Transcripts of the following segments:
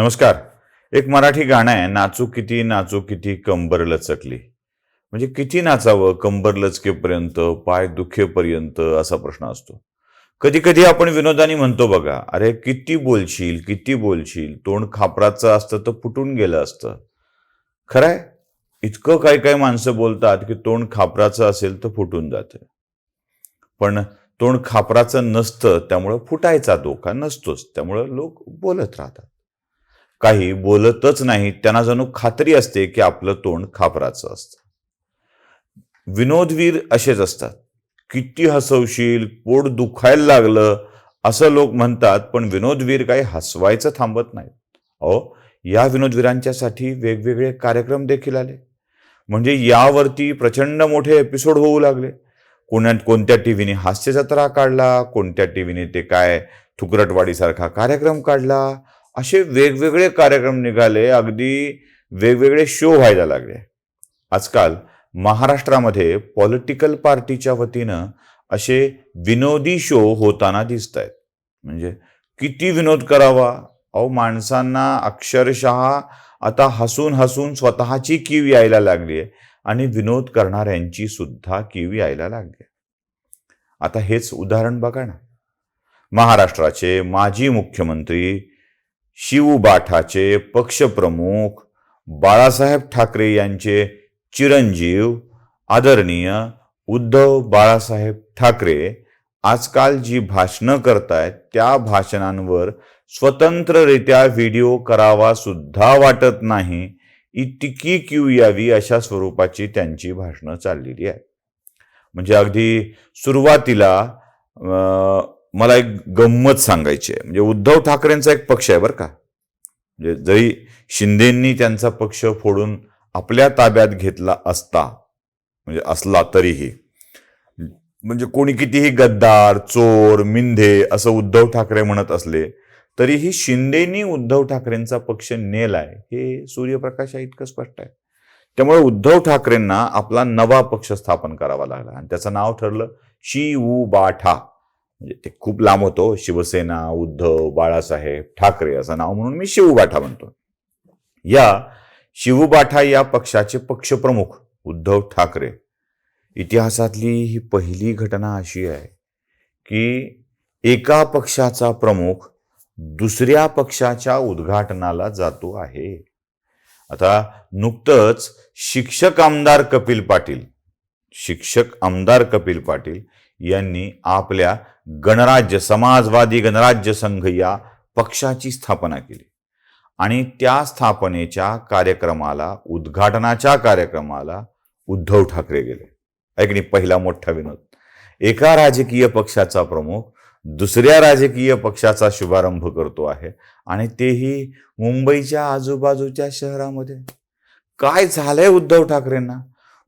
नमस्कार. एक मराठी गाणं आहे नाचू किती नाचू किती कंबर लचकली. म्हणजे किती नाचावं कंबर लचकेपर्यंत पाय दुखेपर्यंत असा प्रश्न असतो. कधी कधी आपण विनोदानी म्हणतो बघा अरे किती बोलशील किती बोलशील तोंड खापराचं असतं तर फुटून गेलं असतं. खरंय? इतकं काही काही माणसं बोलतात की तोंड खापराचं असेल तर फुटून जातं. पण तोंड खापराचं नसतं त्यामुळं फुटायचा धोका नसतोच त्यामुळं लोक बोलत राहतात. काही बोलतच नाही त्यांना जणू खात्री असते की आपलं तोंड खापराचं असतं. विनोदवीर असेच असतात. किती हसवशील पोट दुखायला लागलं असं लोक म्हणतात पण विनोदवीर काही हसवायचं थांबत नाहीत. अहो या विनोदवीरांच्यासाठी वेगवेगळे कार्यक्रम देखील आले. म्हणजे यावरती प्रचंड मोठे एपिसोड होऊ लागले. कोण्या कोणत्या टी व्हीने हास्य जत्रा काढला कोणत्या टी व्हीने ते काय थुकरटवाडीसारखा कार्यक्रम काढला असे वेगवेगळे कार्यक्रम निघाले अगदी वेगवेगळे शो व्हायला लागले. आजकाल महाराष्ट्रामध्ये पॉलिटिकल पार्टीच्या वतीनं असे विनोदी शो होताना दिसत आहेत म्हणजे किती विनोद करावा? अहो माणसांना अक्षरशः आता हसून हसून स्वतःची कीव यायला लागली आहे आणि विनोद करणाऱ्यांची सुद्धा कीव यायला लागली आता हेच उदाहरण बघा ना. महाराष्ट्राचे माजी मुख्यमंत्री शिवबाठाचे पक्षप्रमुख बाळासाहेब ठाकरे यांचे चिरंजीव आदरणीय उद्धव बाळासाहेब ठाकरे आजकाल जी भाषणं करतायत त्या भाषणांवर स्वतंत्ररित्या व्हिडिओ करावा सुद्धा वाटत नाही. इतकी क्यू यावी अशा स्वरूपाची त्यांची भाषणं चाललेली आहेत. म्हणजे अगदी सुरुवातीला मला एक गंमत सांगायची आहे. म्हणजे उद्धव ठाकरेंचा एक पक्ष आहे बरं का. म्हणजे जरी शिंदेंनी त्यांचा पक्ष फोडून आपल्या ताब्यात घेतला असता म्हणजे असला तरीही म्हणजे कोणी कितीही गद्दार चोर मिंधे असं उद्धव ठाकरे म्हणत असले तरीही शिंदेनी उद्धव ठाकरेंचा पक्ष नेलाय हे सूर्यप्रकाश इतकं स्पष्ट आहे. त्यामुळे उद्धव ठाकरेंना आपला नवा पक्ष स्थापन करावा लागला. आणि त्याचं नाव ठरलं शी उ बाठा म्हणजे ते खूप लांब होतो. शिवसेना उद्धव बाळासाहेब ठाकरे असं नाव म्हणून मी शिवबाठा म्हणतो. या शिवबाठा या पक्षाचे पक्षप्रमुख उद्धव ठाकरे. इतिहासातली ही पहिली घटना अशी आहे की एका पक्षाचा प्रमुख दुसऱ्या पक्षाच्या उद्घाटनाला जातो आहे. आता नुकतंच शिक्षक आमदार कपिल पाटील शिक्षक आमदार कपिल पाटील यांनी आपल्या गणराज्य समाजवादी गणराज्य संघ या पक्षाची स्थापना केली. आणि त्या स्थापनेच्या कार्यक्रमाला उद्घाटनाच्या कार्यक्रमाला उद्धव ठाकरे गेले. ऐक पहिला मोठा विनोद. एका राजकीय पक्षाचा प्रमुख दुसऱ्या राजकीय पक्षाचा शुभारंभ करतो आहे आणि तेही मुंबईच्या आजूबाजूच्या शहरामध्ये. काय झालंय उद्धव ठाकरेंना?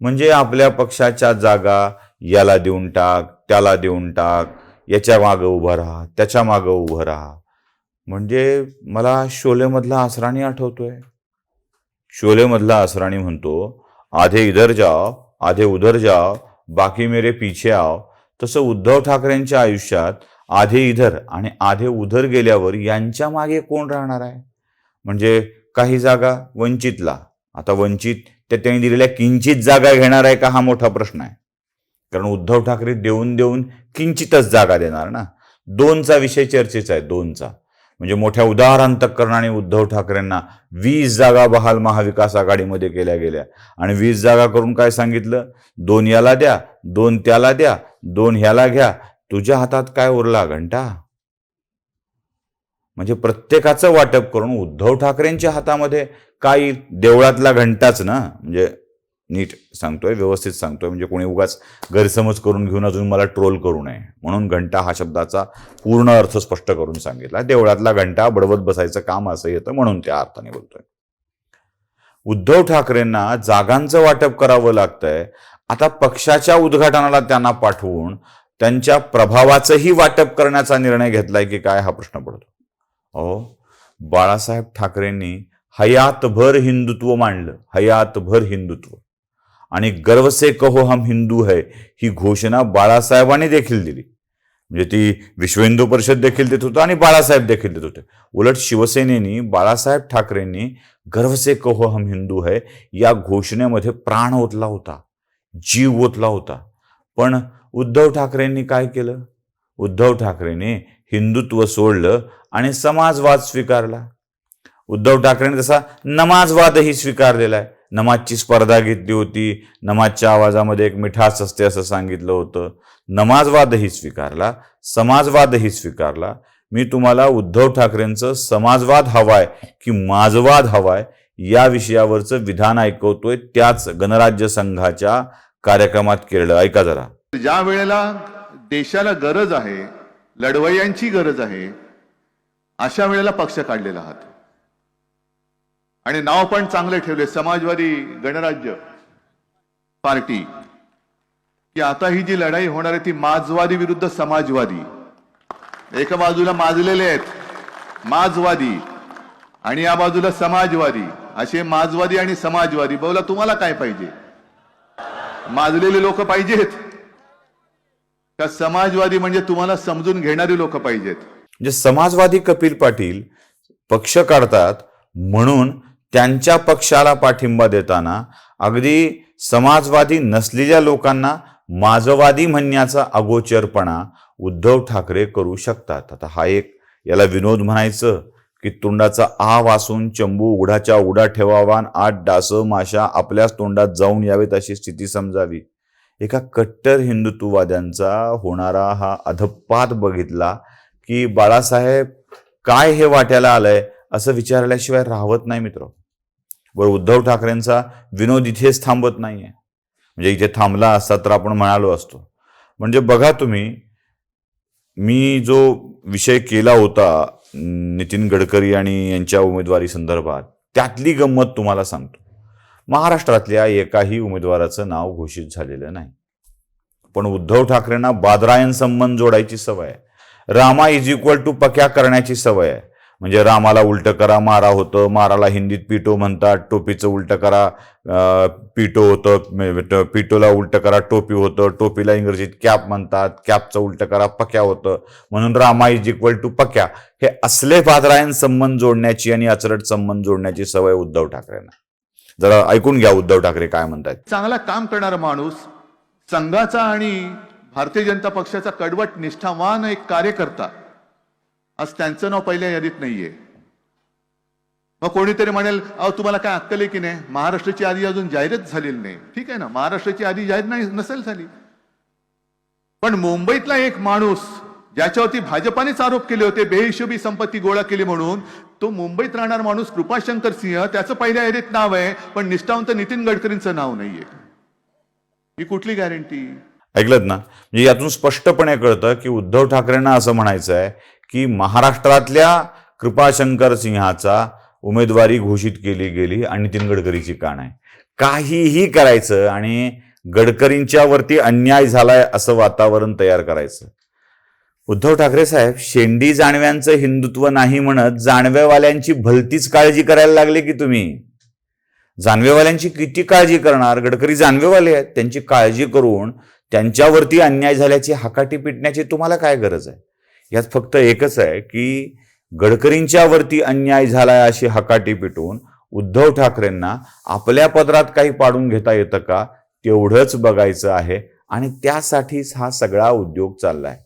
म्हणजे आपल्या पक्षाच्या जागा याला देऊन टाक त्याला देऊन टाक याच्या मागं उभं राहा त्याच्या मागं उभं राहा. म्हणजे मला शोलेमधला आसराणी आठवतोय. शोलेमधला आसराणी म्हणतो आधे इधर जाओ आधे उधर जाओ बाकी मेरे पीछे आओ. तसं उद्धव ठाकरेंच्या आयुष्यात आधे इधर आणि आधे उधर गेल्यावर यांच्या मागे कोण राहणार आहे? म्हणजे काही जागा वंचितला. आता वंचित त्या त्यांनी दिलेल्या किंचित जागा घेणार आहे का हा मोठा प्रश्न आहे. कारण उद्धव ठाकरे देऊन देऊन किंचितच जागा देणार ना. दोनचा विषय चर्चेचा आहे दोनचा. म्हणजे मोठ्या उदाहरांतकरणाने उद्धव ठाकरेंना वीस जागा बहाल महाविकास आघाडीमध्ये केल्या गेल्या. आणि वीस जागा करून काय सांगितलं? दोन याला द्या दोन त्याला द्या दोन ह्याला घ्या. तुझ्या हातात काय उरला घंटा? म्हणजे प्रत्येकाचं वाटप करून उद्धव ठाकरेंच्या हातामध्ये काही देवळातला घंटाच ना. म्हणजे नीट सांगतोय व्यवस्थित सांगतोय. म्हणजे कोणी उगाच गैरसमज करून घेऊन अजून मला ट्रोल करू नये. म्हणून घंटा हा शब्दाचा पूर्ण अर्थ स्पष्ट करून सांगितला. देवळातला घंटा बडवत बसायचं काम असं येतं म्हणून त्या अर्थाने बोलतोय. उद्धव ठाकरेंना जागांचं वाटप करावं लागतंय. आता पक्षाच्या उद्घाटनाला त्यांना पाठवून त्यांच्या प्रभावाचंही वाटप करण्याचा निर्णय घेतलाय की काय हा प्रश्न पडतो. अहो बाळासाहेब ठाकरेंनी हयातभर हिंदुत्व मांडलं. हयातभर हिंदुत्व. आणि गर्व से कहो हम हिंदू है ही घोषणा बाळासाहेबांनी देखील दिली. म्हणजे ती विश्व हिंदू परिषद देखील देत होतं आणि बाळासाहेब देखील देत होते. उलट शिवसेनेनी बाळासाहेब ठाकरेंनी गर्व से कहो हम हिंदू है या घोषणेमध्ये प्राण ओतला होता जीव ओतला होता. पण उद्धव ठाकरेंनी काय केलं? उद्धव ठाकरेने हिंदुत्व सोडलं आणि समाजवाद स्वीकारला. उद्धव ठाकरेंनी तसा नमाजवादही स्वीकारलेला आहे. नमाजची स्पर्धा घेतली होती. नमाजच्या आवाजामध्ये एक मिठास असते असं सांगितलं होतं. नमाजवादही स्वीकारला. समाजवादही स्वीकारला. मी तुम्हाला उद्धव ठाकरेंचं समाजवाद हवाय की माजवाद हवाय या विषयावरचं विधान ऐकवतोय त्याच गणराज्य संघाच्या कार्यक्रमात केलं ऐका जरा. ज्या वेळेला देशाला गरज आहे लढवय्यांची गरज आहे अशा वेळेला पक्ष काढलेला आहात आणि नाव पण चांगले ठेवले. समाजवादी गणराज्य पार्टी. की आता ही जी लढाई होणार आहे ती माजवादी विरुद्ध समाजवादी. एका बाजूला माजलेले आहेत माजवादी आणि या बाजूला समाजवादी. असे माजवादी आणि समाजवादी. बोला तुम्हाला काय पाहिजे? माजलेले लोक पाहिजेत. का समाजवादी म्हणजे तुम्हाला समजून घेणारी लोक पाहिजेत? म्हणजे समाजवादी कपिल पाटील पक्ष काढतात म्हणून त्यांच्या पक्षाला पाठिंबा देताना अगदी समाजवादी नसलेल्या लोकांना माजवादी म्हणण्याचा अगोचरपणा उद्धव ठाकरे करू शकतात. आता हा एक याला विनोद म्हणायचं की तोंडाचा आ वासून चंबू उघडाच्या उघडा ठेवावान आठ डास माशा आपल्याच तोंडात जाऊन यावेत अशी स्थिती समजावी. एका कट्टर हिंदुत्ववाद्यांचा होणारा हा अधपात बघितला की बाळासाहेब काय हे वाट्याला आलंय असं विचारल्याशिवाय राहत नाही मित्र. बरं उद्धव ठाकरेंचा विनोद इथेच थांबत नाहीये. म्हणजे इथे थांबला असता तर आपण म्हणालो असतो. म्हणजे बघा तुम्ही मी जो विषय केला होता नितीन गडकरी आणि यांच्या उमेदवारी संदर्भात त्यातली गंमत तुम्हाला सांगतो. महाराष्ट्रातल्या एकाही उमेदवाराचं नाव घोषित झालेलं नाही. पण उद्धव ठाकरेंना बादरायन संबंध जोडायची सवय आहे. Rama is equal to Pakya करण्याची सवय आहे. म्हणजे रामाला उलटं करा मारा होतं. माराला हिंदीत पिटो म्हणतात. टोपीचं उलटं करा. पिटो होतं. पिटोला उलटं करा टोपी होतं. टोपीला इंग्रजीत कॅप म्हणतात. कॅपचं उलट करा पक्या होतं. म्हणून Rama is equal to Pakya. हे असले फादरायन संबंध जोडण्याची आणि अचरट संबंध जोडण्याची सवय उद्धव ठाकरेंना. जरा ऐकून घ्या उद्धव ठाकरे काय म्हणतात चांगला काम करणारा माणूस संघाचा आणि भारतीय जनता पक्षाचा कडवट निष्ठावान एक कार्यकर्ता आज त्यांचं नाव पहिल्या यादीत नाहीये. मग कोणीतरी म्हणेल अहो तुम्हाला काय अक्कल आहे की नाही? महाराष्ट्राची आधी अजून जाहीरच झालेली नाही. ठीक आहे ना? महाराष्ट्राची आधी जाहीर नाही नसेल झाली. पण मुंबईतला एक माणूस ज्याच्यावरती भाजपानेच आरोप केले होते बेहिशोबी संपत्ती गोळा केली म्हणून तो मुंबईत राहणार माणूस कृपाशंकर सिंह त्याचं पहिल्या यादीत नाव आहे पण निष्ठावंत नितीन गडकरींचं नाव नाहीये. ही कुठली गॅरंटी ऐकलत ना? म्हणजे यातून स्पष्टपणे कळतं की उद्धव ठाकरेंना असं म्हणायचं आहे की महाराष्ट्रातल्या कृपाशंकर सिंहाचा उमेदवारी घोषित केली गेली आणि नितीन गडकरीची काण आहे. काहीही करायचं आणि गडकरींच्या वरती अन्याय झालाय असं वातावरण तयार करायचं. उद्धव ठाकरे साहेब शेंडी जाणव्यांचं हिंदुत्व नाही म्हणत जाणव्यावाल्यांची भलतीच काळजी करायला लागले की तुम्ही? जानवेवाल्यांची किती काळजी करणार? गडकरी जानवेवाले आहेत त्यांची काळजी करून त्यांच्यावरती अन्याय झाल्याची हाकाटी पिटण्याची तुम्हाला काय गरज आहे? यात फक्त एकच आहे की गडकरींच्या वरती अन्याय झालाय अशी हकाटी पिटून उद्धव ठाकरेंना आपल्या पदरात काही पाडून घेता येतं का तेवढंच बघायचं आहे आणि त्यासाठीच हा सगळा उद्योग चाललाय.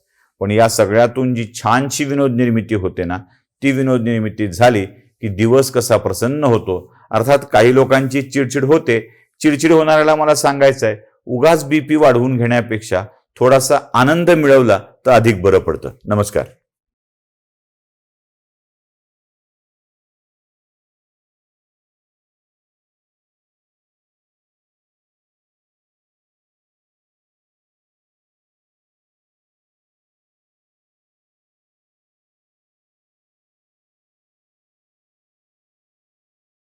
पण या सगळ्यातून जी छानशी विनोद निर्मिती होते ना ती विनोद निर्मिती झाली की दिवस कसा प्रसन्न होतो. अर्थात काही लोकांची चिडचिड होते. चिडचिड होणाऱ्याला मला सांगायचं आहे उगाच बीपी वाढवून घेण्यापेक्षा थोडासा आनंद मिळवला तर अधिक बरं पडतं. नमस्कार.